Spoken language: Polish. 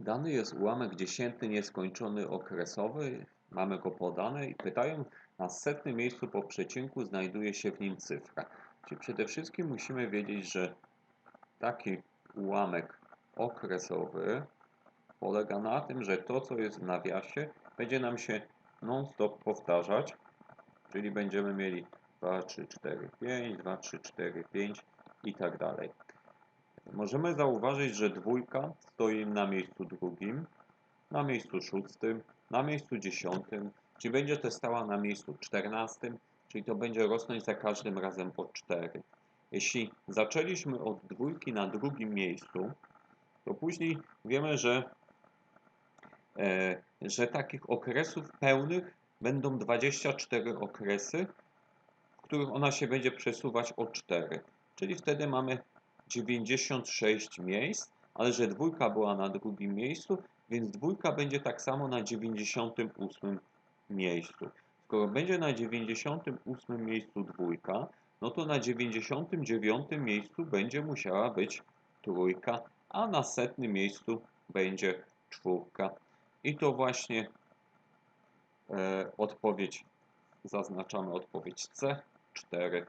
Dany jest ułamek dziesiętny nieskończony okresowy, mamy go podane i pytają na setnym miejscu po przecinku znajduje się w nim cyfra. Czyli przede wszystkim musimy wiedzieć, że taki ułamek okresowy polega na tym, że to co jest w nawiasie będzie nam się non-stop powtarzać, czyli będziemy mieli 2, 3, 4, 5, 2, 3, 4, 5 i tak dalej. Możemy zauważyć, że dwójka stoi na miejscu drugim, na miejscu szóstym, na miejscu dziesiątym, czyli będzie to stała na miejscu czternastym, czyli to będzie rosnąć za każdym razem o 4. Jeśli zaczęliśmy od dwójki na drugim miejscu, to później wiemy, że, e, że takich okresów pełnych będą 24 okresy, w których ona się będzie przesuwać o 4. Czyli wtedy mamy 96 miejsc, ale że dwójka była na drugim miejscu, więc dwójka będzie tak samo na 98 miejscu. Skoro będzie na 98 miejscu dwójka, no to na 99 miejscu będzie musiała być trójka, a na setnym miejscu będzie czwórka. I to właśnie e, odpowiedź, zaznaczamy odpowiedź C, 4